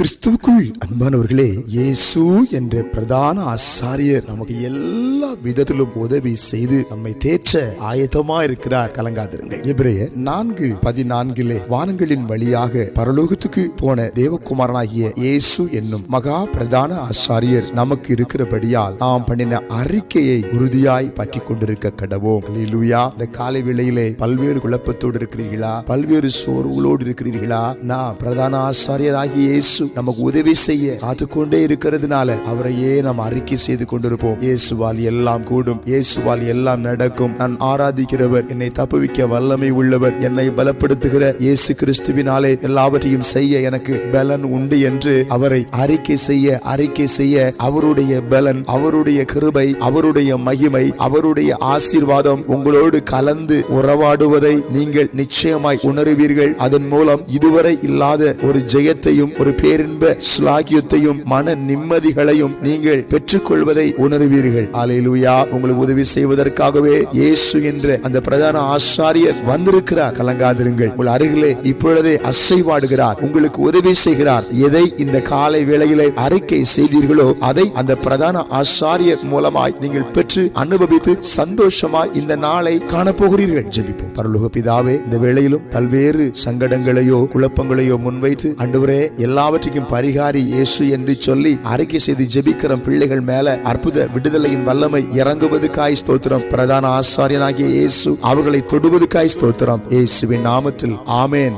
கிறிஸ்துவுக்குள் அன்பானவர்களே இயேசு என்ற பிரதான ஆசாரியர் நமக்கு எல்லா விதத்திலும் உதவி செய்து நம்மை தேற்ற ஆயத்தமா இருக்கிறார் கலங்காதிருங்கள். எபிரேயர் நான்கு பதினான்கிலே வானங்களின் வழியாக பரலோகத்துக்கு போன தேவகுமாரனாகிய இயேசு என்னும் மகா பிரதான ஆசாரியர் நமக்கு இருக்கிறபடியால் நாம் பண்ணின அறிக்கையை உறுதியாய் பற்றி கொண்டிருக்க கடவோம். லூயா இந்த காலை வேளையிலே பல்வேறு குழப்பத்தோடு இருக்கிறீர்களா? பல்வேறு சோர்வுகளோடு இருக்கிறீர்களா? நான் பிரதான ஆசாரியராகிய இயேசு இயேசு நமக்கு உதவி செய்ய காத்துக்கொண்டே இருக்கிறதுனால அவரையே நாம் அறிக்கை செய்து கொண்டிருப்போம். இயேசுவால் எல்லாம் கூடும். இயேசுவால் எல்லாம் நடக்கும். நான் ஆராதிக்கிறவர் என்னை தப்புவிக்க வல்லமை உள்ளவர் என்னை பலப்படுத்துகிற இயேசு கிறிஸ்துவினாலே எல்லாவற்றையும் செய்ய எனக்கு பலன் உண்டு என்று அவரை அறிக்கை செய்ய அறிக்கை செய்ய அவருடைய பலன் அவருடைய கிருபை அவருடைய மகிமை அவருடைய ஆசீர்வாதம் உங்களோடு கலந்து உறவாடுவதை நீங்கள் நிச்சயமாய் உணருவீர்கள். அதன் மூலம் இதுவரை இல்லாத ஒரு ஜெயத்தையும் ஒரு பேர் பேரின்ப ஸ்லாகியத்தையும் மன நிம்மதிகளையும் நீங்கள் பெற்றுக்கொள்வதை உணர்வீர்கள். அலையிலுயா உங்களுக்கு உதவி செய்வதற்காகவே இயேசு என்ற அந்த பிரதான ஆசாரியர் வந்திருக்கிறார். கலங்காதிருங்கள். உங்கள் அருகிலே இப்பொழுதே அசைவாடுகிறார். உங்களுக்கு உதவி செய்கிறார். எதை இந்த காலை வேளையிலே அறிக்கை செய்தீர்களோ அதை அந்த பிரதான ஆசாரியர் மூலமாய் நீங்கள் பெற்று அனுபவித்து சந்தோஷமாய் இந்த நாளை காணப்போகிறீர்கள். ஜெபிப்போம். பரலோக பிதாவே இந்த வேளையிலும் பல்வேறு சங்கடங்களையோ குழப்பங்களையோ முன்வைத்து அன்றுவரே எல்லாவற்றையும் எல்லாவற்றுக்கும் பரிகாரி இயேசு என்று சொல்லி அறிக்கை செய்து ஜெபிக்கிற பிள்ளைகள் மேல அற்புத விடுதலையின் வல்லமை இறங்குவதுக்காய் ஸ்தோத்திரம். பிரதான ஆசாரியனாகிய இயேசு அவர்களை தொடுவதுக்காய் ஸ்தோத்திரம். இயேசுவின் நாமத்தில். ஆமேன்.